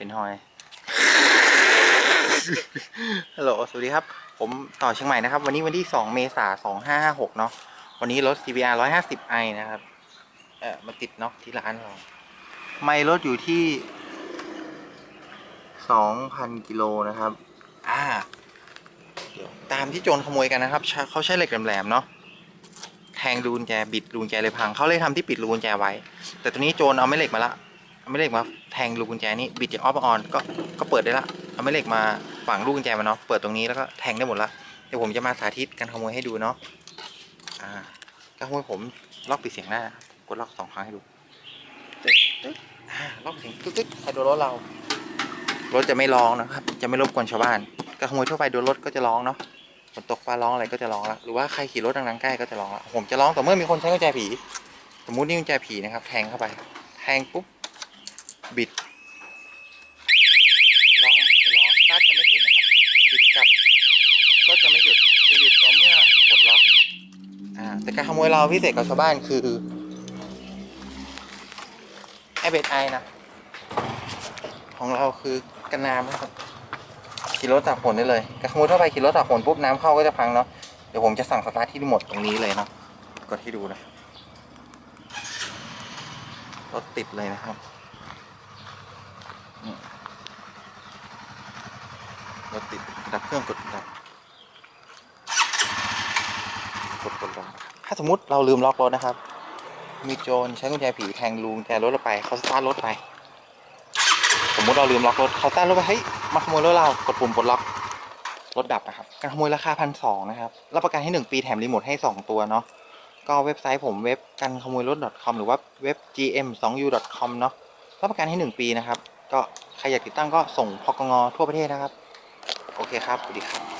เป็นหอย ฮัลโหล สวัสดีครับ ผมต่อเชียงใหม่นะครับ วันนี้วันที่ 2 เมษายน 2556 เนาะ วันนี้รถ CBR 150i นะครับ เออมาติดเน็อกที่ร้านเราไม่รถอยู่ที่ 2,000 กิโลนะครับ อ่า เดี๋ยวตามที่โจรขโมยกันนะครับ เขาใช้เหล็กแหลมๆเนาะแทงรูกุญแจบิดรูกุญแจเลยพัง เขาเลยทำที่ปิดรูกุญแจไว้ แต่ตัวนี้โจรเอาแม่เหล็กมาละ เอาแม่เหล็กมาแทงรูกกุญแจนี่บิดจากออฟออนก็ก็เปิดได้ละเอาแม่เหล็กมาฝังลูกกุญแจมาเนาะเปิดตรงนี้แล้วก็แทงได้หมดละเดี๋ยวผมจะมาสาธิตการขโมยให้ดูเนาะอ่าการขโมยผมล็อกปิดเสียงหน้ากดล็อกสองครั้งให้ดูล็อกเสียงตึ๊ดตึ๊ดใครโดนรถเรารถจะไม่ร้องนะครับ จะไม่รบกวนชาวบ้านการขโมยทั่วไปโดนรถก็จะร้องเนาะฝนตกฟ้าร้องอะไรก็จะร้องละหรือว่าใครขี่รถดังๆใกล้ก็จะร้องละผมจะร้องแต่เมื่อมีคนใช้กุญแจผี สมมุตินี่กุญแจผีนะครับ แทงเข้าไป แทงปุ๊บ บิดร้องจะร้องสตาร์ทจะไม่ติดนะครับ บิดกลับ ก็จะไม่หยุดจะหยุดต่อเมื่อปลดล็อกอ่าแต่การขโมยเราพิเศษกับชาวบ้านคือไอเบดไอนะ ของเราคือกันน้ำนะครับขี่รถตากฝนได้เลยการขโมยทั่วไปขี่รถตากฝนปุ๊บน้ำเข้าก็จะพังเนาะเดี๋ยวผมจะสั่งสตาร์ทที่รีโมทตรงนี้เลยเนาะกดให้ดูนะครับรถติดเลยนะครับ รถติดดับเครื่องกดดับกดกดลงถ้าสมมติเราลืมล็อกรถนะครับ มีโจรใช้กุญแจผีแทงรูกุญแจรถเราไปเขาสตาร์ทรถไป สมมุติเราลืมล็อกรถเขาสตาร์ทรถไปเฮ้ยมาขโมยรถเรากดปุ่มปลดล็อกรถดับนะครับ การขโมยราคาพันสองนะครับ รับประกันให้หนึ่งปีแถมรีโมทให้สองตัวเนาะ ก็เว็บไซต์ผมเว็บกันขโมยรถ .com หรือว่าเว็บ gm2u.com เนาะ รับประกันให้หนึ่งปีนะครับ ก็ใครอยากติดตั้งก็ส่งพกงทั่วประเทศนะครับ โอเคครับสวัสดีครับ